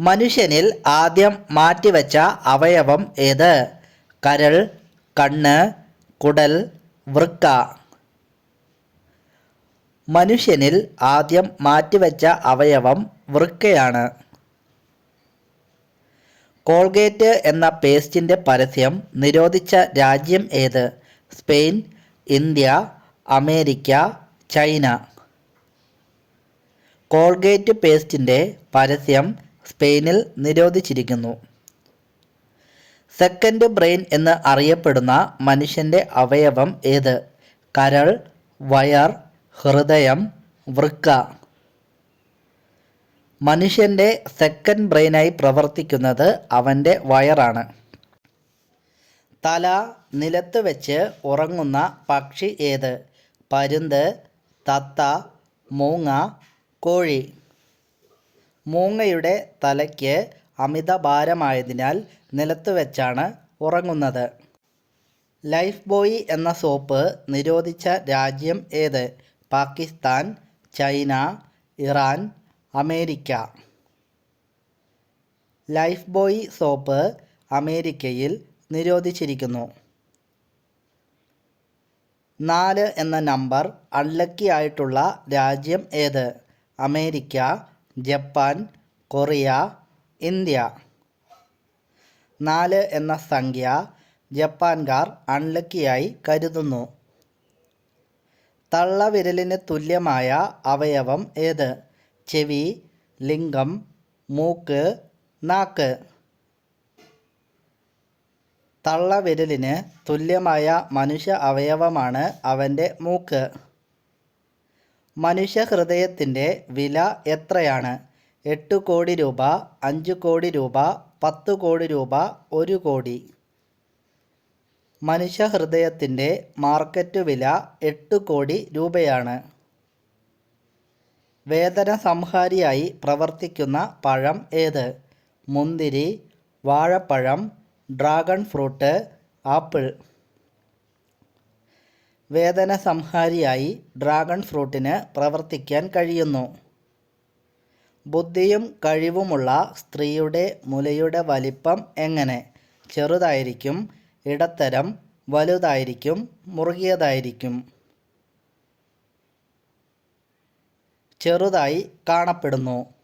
മനുഷ്യനിൽ ആദ്യം മാറ്റിവെച്ച അവയവം ഏത്? കരൾ കണ്ണ് കുടൽ വൃക്ക. മനുഷ്യനിൽ ആദ്യം മാറ്റിവെച്ച അവയവം വൃക്കയാണ്. കോൾഗേറ്റ് എന്ന പേസ്റ്റിന്റെ പരസ്യം നിരോധിച്ച രാജ്യം ഏത്? Spain India America China. Colgate പേസ്റ്റിന്റെ പരസ്യം സ്പെയിനിൽ നിരോധിച്ചിരിക്കുന്നു. സെക്കൻഡ് ബ്രെയിൻ എന്ന് അറിയപ്പെടുന്ന മനുഷ്യന്റെ അവയവം ഏത്? കരൾ വയർ ഹൃദയം വൃക്ക. മനുഷ്യന്റെ സെക്കൻഡ് ബ്രെയിനായി പ്രവർത്തിക്കുന്നത് അവന്റെ വയറാണ്. തല നിലത്ത് വെച്ച് ഉറങ്ങുന്ന പക്ഷി ഏത്? പരുന്ത് തത്ത മൂങ്ങ കോഴി. മൂങ്ങയുടെ തലയ്ക്ക് അമിത ഭാരമായതിനാൽ നിലത്ത് വെച്ചാണ് ഉറങ്ങുന്നത്. ലൈഫ് ബോയ് എന്ന സോപ്പ് നിരോധിച്ച രാജ്യം ഏത്? Pakistan China Iran America. Lifebuoy soap അമേരിക്കയിൽ നിരോധിച്ചിരിക്കുന്നു. നാല് എന്ന നമ്പർ അൺലക്കി ആയിട്ടുള്ള രാജ്യം ഏത്? America Japan Korea India. നാല് എന്ന സംഖ്യ ജപ്പാൻകാർ അൺലക്കിയായി കരുതുന്നു. തള്ളവിരലിന് തുല്യമായ അവയവം ഏത്? ചെവി ലിംഗം മൂക്ക് നാക്ക്. തള്ളവിരലിന് തുല്യമായ മനുഷ്യ അവയവമാണ് അവന്റെ മൂക്ക്. മനുഷ്യ ഹൃദയത്തിന്റെ വില എത്രയാണ്? എട്ട് കോടി രൂപ അഞ്ച് കോടി രൂപ പത്ത് കോടി രൂപ ഒരു കോടി. മനുഷ്യഹൃദയത്തിന്റെ മാർക്കറ്റ് വില എട്ട് കോടി രൂപയാണ്. വേദന സംഹാരിയായി പ്രവർത്തിക്കുന്ന പഴം ഏത്? മുന്തിരി വാഴപ്പഴം ഡ്രാഗൺ ഫ്രൂട്ട് ആപ്പിൾ. വേദന സംഹാരിയായി ഡ്രാഗൺ ഫ്രൂട്ടിന് പ്രവർത്തിക്കാൻ കഴിയുന്നു. ബുദ്ധിയും കഴിവുമുള്ള സ്ത്രീയുടെ മുലയുടെ വലിപ്പം എങ്ങനെ? ചെറുതായിരിക്കും ഇടത്തരം വലുതായിരിക്കും മുറുകിയതായിരിക്കും. ചെറുതായി കാണപ്പെടുന്നു.